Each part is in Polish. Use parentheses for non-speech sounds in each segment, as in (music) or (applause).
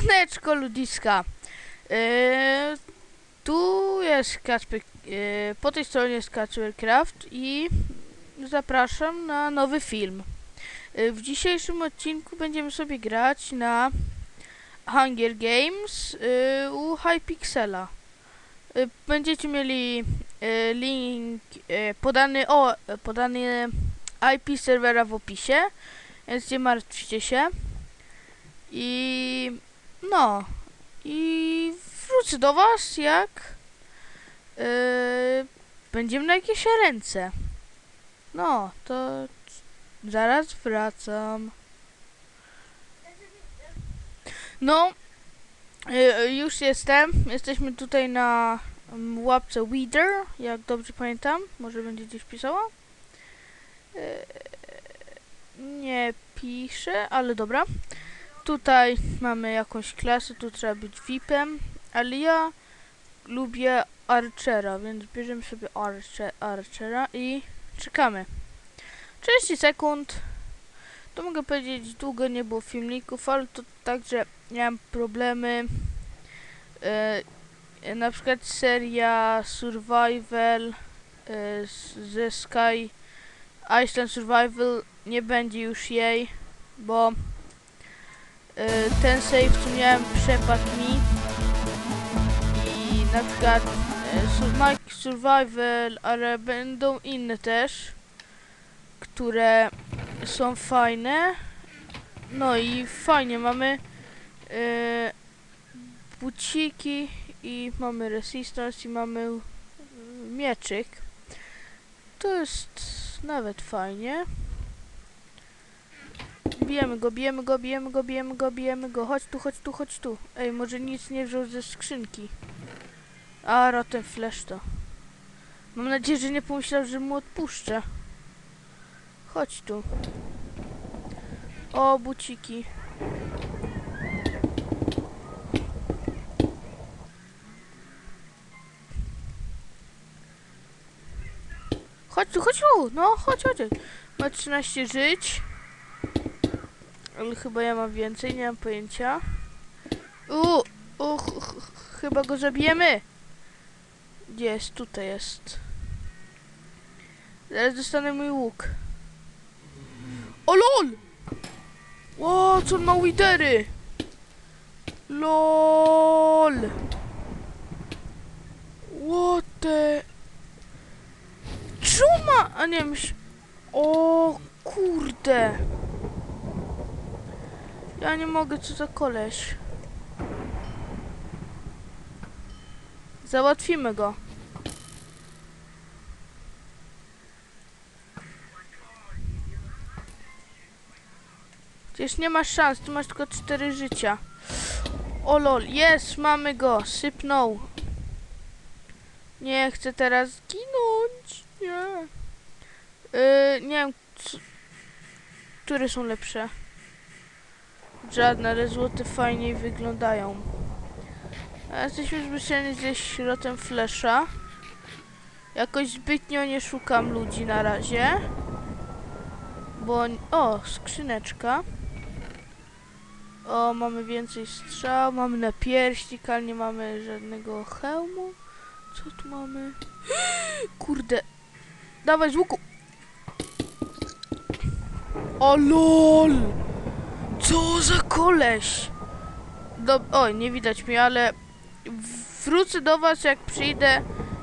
Siemaneczko ludziska. Yy, tu jest Kacper, yy, po tej stronie jest Kacpercraft i zapraszam na nowy film. Yy, w dzisiejszym odcinku będziemy sobie grać na Hunger Games yy, u Hypixela. Yy, będziecie mieli yy, link yy, podany, o, podany IP serwera w opisie, więc nie martwcie się. I no, i wrócę do Was, jak yy, będziemy na jakieś ręce. No, to zaraz wracam. No, yy, już jestem. Jesteśmy tutaj na mm, łapce Weeder, jak dobrze pamiętam. Może będzie gdzieś pisała. Yy, nie pisze, ale dobra. Tutaj mamy jakąś klasę, tu trzeba być VIP-em, ale ja lubię Archera, więc bierzemy sobie Arche Archera i czekamy. 30 sekund. To mogę powiedzieć, długo nie było filmików, ale to także miałem problemy. E, na przykład seria Survival z- ze Sky Iceland Survival nie będzie już jej, bo ten save co miałem przepadł mi i na przykład y, Mike Survival, ale będą inne też, które są fajne. No i fajnie mamy y, buciki i mamy resistance i mamy y, mieczyk. To jest nawet fajnie. Bijemy go, bijemy go, bijemy go, bijemy go, bijemy go. Chodź tu, chodź tu, chodź tu. Ej, może nic nie wziął ze skrzynki. A, rotem flash to. Mam nadzieję, że nie pomyślał, że mu odpuszczę. Chodź tu. O, buciki. Chodź tu, chodź tu. No, chodź, chodź. Ma 13 żyć. Ale chyba ja mam więcej, nie mam pojęcia. U, u, ch, ch, chyba go zabijemy. Gdzie jest? Tutaj jest. Zaraz dostanę mój łuk. O lol! Ło, co on ma widery? LOL! What the... Czuma! A nie, myśl... O kurde! Ja nie mogę, co za koleś. Załatwimy go. Przecież nie masz szans, tu masz tylko cztery życia. O lol, jest, mamy go, sypnął. Nie chcę teraz zginąć, nie. Yy, nie wiem, co, które są lepsze. Żadne, ale złote fajniej wyglądają. A jesteśmy zbyszeni ze środem flesza. Jakoś zbytnio nie szukam ludzi na razie. Bo... O, skrzyneczka. O, mamy więcej strzał, mamy napierśnik, ale nie mamy żadnego hełmu. Co tu mamy? (gasps) Kurde. Dawaj z łuku. O lol! Co za koleś! Do, oj, nie widać mnie, ale wrócę do was jak przyjdę,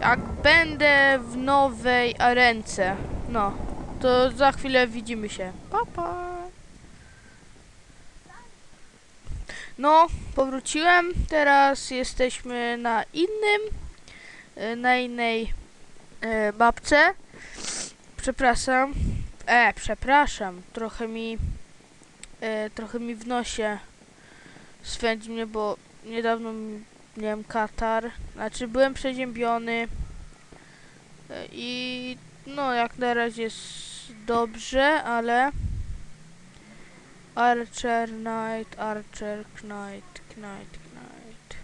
jak będę w nowej arence. No, to za chwilę widzimy się. Pa, pa. No, powróciłem. Teraz jesteśmy na innym, e, na innej e, babce. Przepraszam. E, przepraszam. Trochę mi e, trochę mi w nosie swędzi mnie, bo niedawno miałem katar. Znaczy byłem przeziębiony e, i no jak na razie jest dobrze, ale Archer Knight, Archer Knight, Knight, Knight.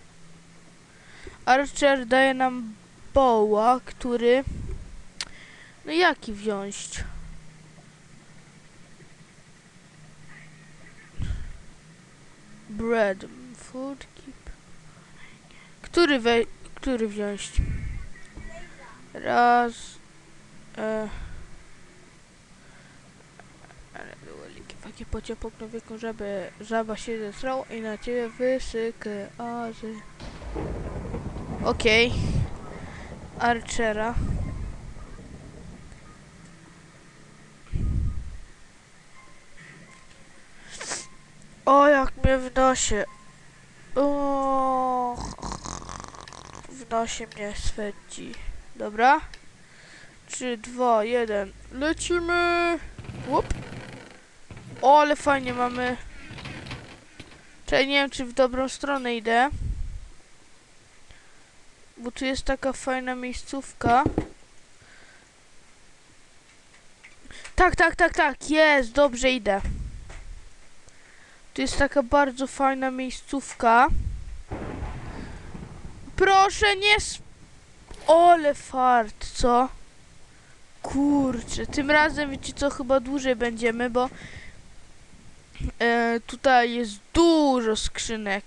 Archer daje nam boła, który no jaki wziąć? Bread. food, keep. Który we... Który wziąć? Raz. E. Ale było likie takie pociepokno wieku, żeby żaba się zesrała i na ciebie wysykę azy. Okej. Archera. O, jak mnie w nosie. O, w nosie mnie swędzi. Dobra. 3, 2, 1. Lecimy! Łup. O, ale fajnie mamy. Czekaj, nie wiem, czy w dobrą stronę idę. Bo tu jest taka fajna miejscówka. Tak, tak, tak, tak, jest, dobrze idę. Tu jest taka bardzo fajna miejscówka. Proszę, nie sp... Ole fart, co? Kurczę, tym razem wiecie co, chyba dłużej będziemy, bo e, tutaj jest dużo skrzynek.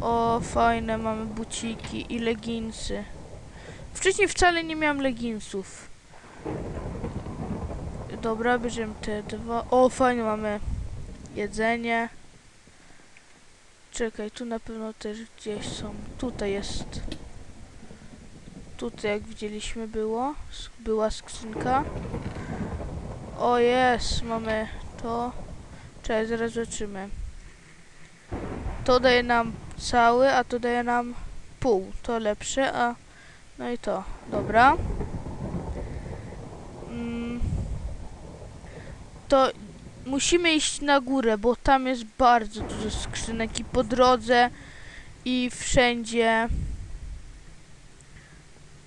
O, fajne, mamy buciki i leginsy. Wcześniej wcale nie miałem leginsów. Dobra, bierzemy te dwa. O, fajnie, mamy jedzenie. Czekaj, tu na pewno też gdzieś są. Tutaj jest. Tutaj, jak widzieliśmy, było. Była skrzynka. O, jest, mamy to. Czekaj, zaraz zobaczymy. To daje nam cały, a to daje nam pół. To lepsze, a no i to. Dobra. To musimy iść na górę, bo tam jest bardzo dużo skrzynek i po drodze i wszędzie.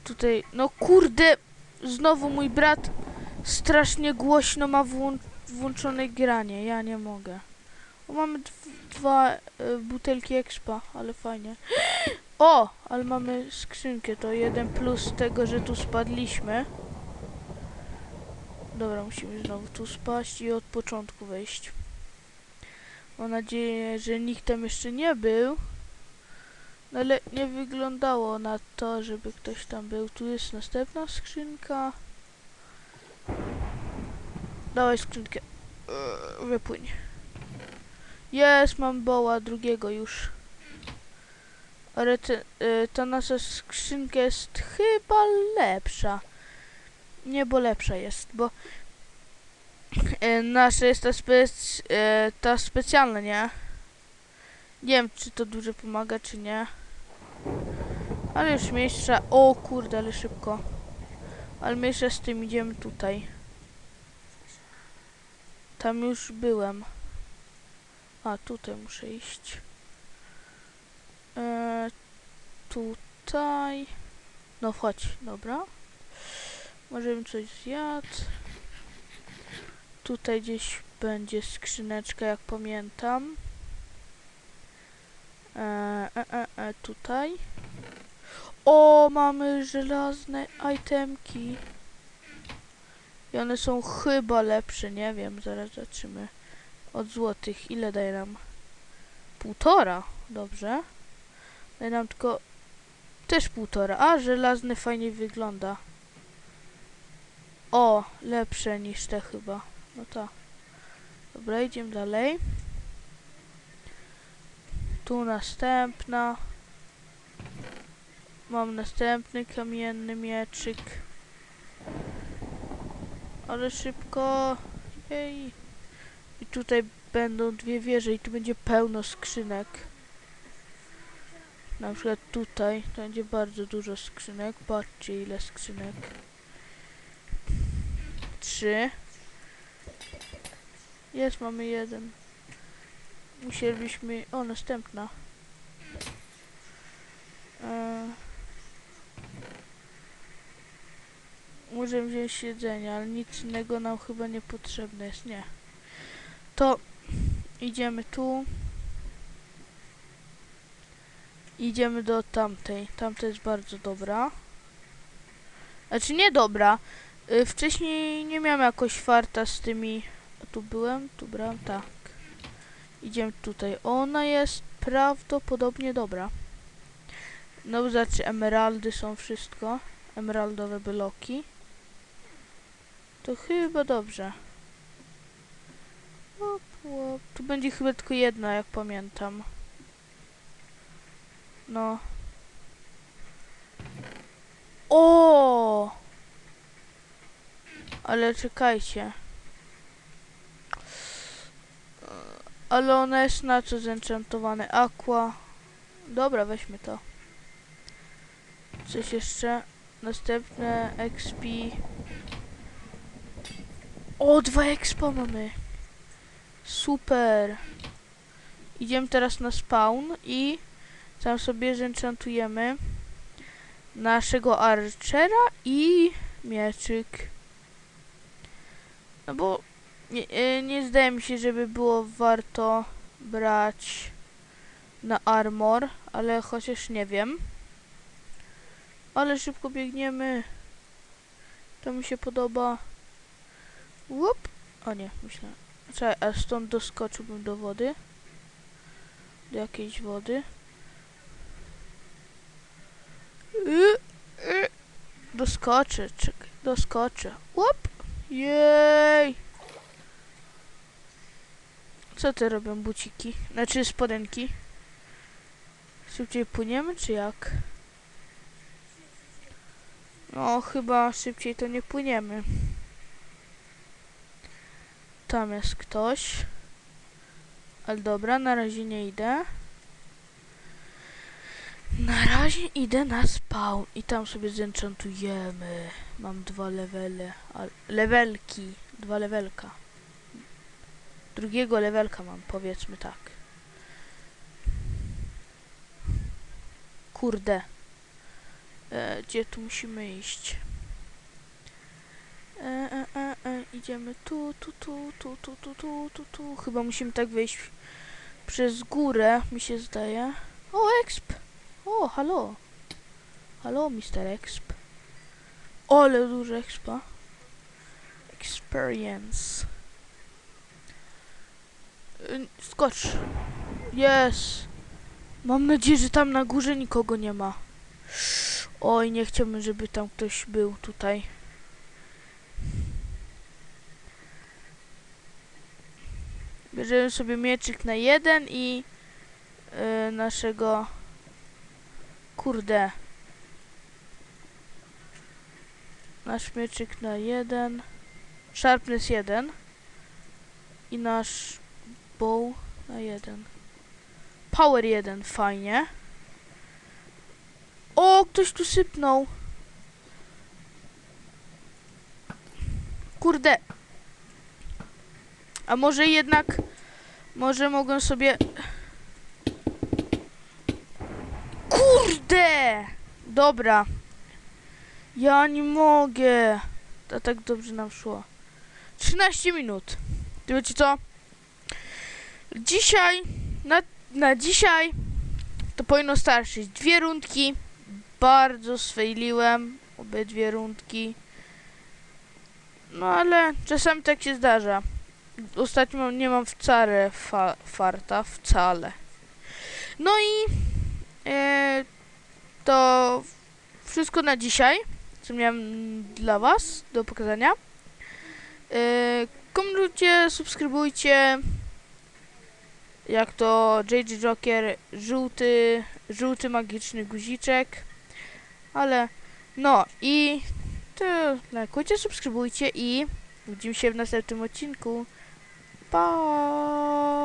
Tutaj, no kurde, znowu mój brat strasznie głośno ma włą włączone granie. Ja nie mogę. O, mamy dw dwa y, butelki expa, ale fajnie. (gasps) O, ale mamy skrzynkę, to jeden plus tego, że tu spadliśmy. Dobra, musimy znowu tu spaść i od początku wejść. Mam nadzieję, że nikt tam jeszcze nie był. No ale nie wyglądało na to, żeby ktoś tam był. Tu jest następna skrzynka. Dawaj skrzynkę. Eee, Wypłyń. Jest, mam boła drugiego już. Ale te, y, ta nasza skrzynka jest chyba lepsza. Nie, bo lepsza jest, bo y, nasza jest ta, spec, y, ta specjalna, nie? Nie wiem, czy to dużo pomaga, czy nie. Ale już miejsca. O kurde, ale szybko. Ale mniejsza z tym idziemy tutaj. Tam już byłem. A, tutaj muszę iść. E, tutaj. No chodź, dobra. Możemy coś zjadł. Tutaj gdzieś będzie skrzyneczka, jak pamiętam. E, e, e, e, tutaj. O, mamy żelazne itemki. I one są chyba lepsze, nie wiem, zaraz zobaczymy. Od złotych, ile daje nam? Półtora, dobrze. Daje nam tylko też półtora. A, żelazny fajnie wygląda. O, lepsze niż te chyba. No tak. Dobra, idziemy dalej. Tu następna. Mam następny kamienny mieczyk. Ale szybko. Jej. I tutaj będą dwie wieże i tu będzie pełno skrzynek. Na przykład tutaj to będzie bardzo dużo skrzynek. Patrzcie ile skrzynek. Trzy. Jest, mamy jeden. Musielibyśmy... O, następna. Eee. Możemy wziąć jedzenie, ale nic innego nam chyba nie potrzebne jest, nie. To idziemy tu. Idziemy do tamtej. Tamta jest bardzo dobra. Znaczy nie dobra. Y, wcześniej nie miałem jakoś farta z tymi... Tu byłem? Tu brałem? Tak. Idziemy tutaj. Ona jest prawdopodobnie dobra. No znaczy emeraldy są wszystko. Emeraldowe bloki. To chyba dobrze. Łop, łop. Tu będzie chyba tylko jedna, jak pamiętam. No. O! Ale czekajcie. Ale ona jest na co zenchantowane? Aqua. Dobra, weźmy to. Coś jeszcze? Następne XP. O, dwa expo mamy. Super. Idziemy teraz na spawn i tam sobie zenchantujemy naszego archera i mieczyk. No bo nie, e, nie zdaje mi się, żeby było warto brać na armor, ale chociaż nie wiem. Ale szybko biegniemy. To mi się podoba. Łup. O nie, myślę. Czekaj, a stąd doskoczyłbym do wody. Do jakiejś wody. Y, y. Doskoczę, czekaj, doskoczę. Łup. Jej. Co te robią buciki? Znaczy spodenki? Szybciej płyniemy, czy jak? No, chyba szybciej to nie płyniemy. Tam jest ktoś. Ale dobra, na razie nie idę. Na razie idę na spawn i tam sobie zenchantujemy. Mam dwa levele. A, levelki. Dwa levelka. Drugiego levelka mam, powiedzmy tak. Kurde. E, gdzie tu musimy iść? E, e, e, e, idziemy tu, tu, tu, tu, tu, tu, tu, tu, tu. Chyba musimy tak wejść przez górę, mi się zdaje. O, exp! O, halo! Halo, Mr. Exp. O, ale dużo expa. Experience. Skocz. Jest. Mam nadzieję, że tam na górze nikogo nie ma. Oj, nie chciałbym, żeby tam ktoś był tutaj. Bierzemy sobie mieczyk na jeden i y, naszego kurde nasz mieczyk na jeden. Sharpness jeden. I nasz bow na jeden. Power jeden fajnie. O ktoś tu sypnął. Kurde. A może jednak może mogę sobie. Kurde! Dobra. Ja nie mogę. To tak dobrze nam szło. 13 minut. To wiecie co? Dzisiaj, na, na dzisiaj to powinno starczyć dwie rundki. Bardzo sfejliłem obydwie rundki. No ale czasami tak się zdarza. Ostatnio nie mam wcale fa farta, wcale. No i E, to wszystko na dzisiaj, co miałem dla Was do pokazania. E, komentujcie, subskrybujcie. Jak to JJ Joker, żółty, żółty magiczny guziczek. Ale no i to lajkujcie, subskrybujcie i widzimy się w następnym odcinku. Pa!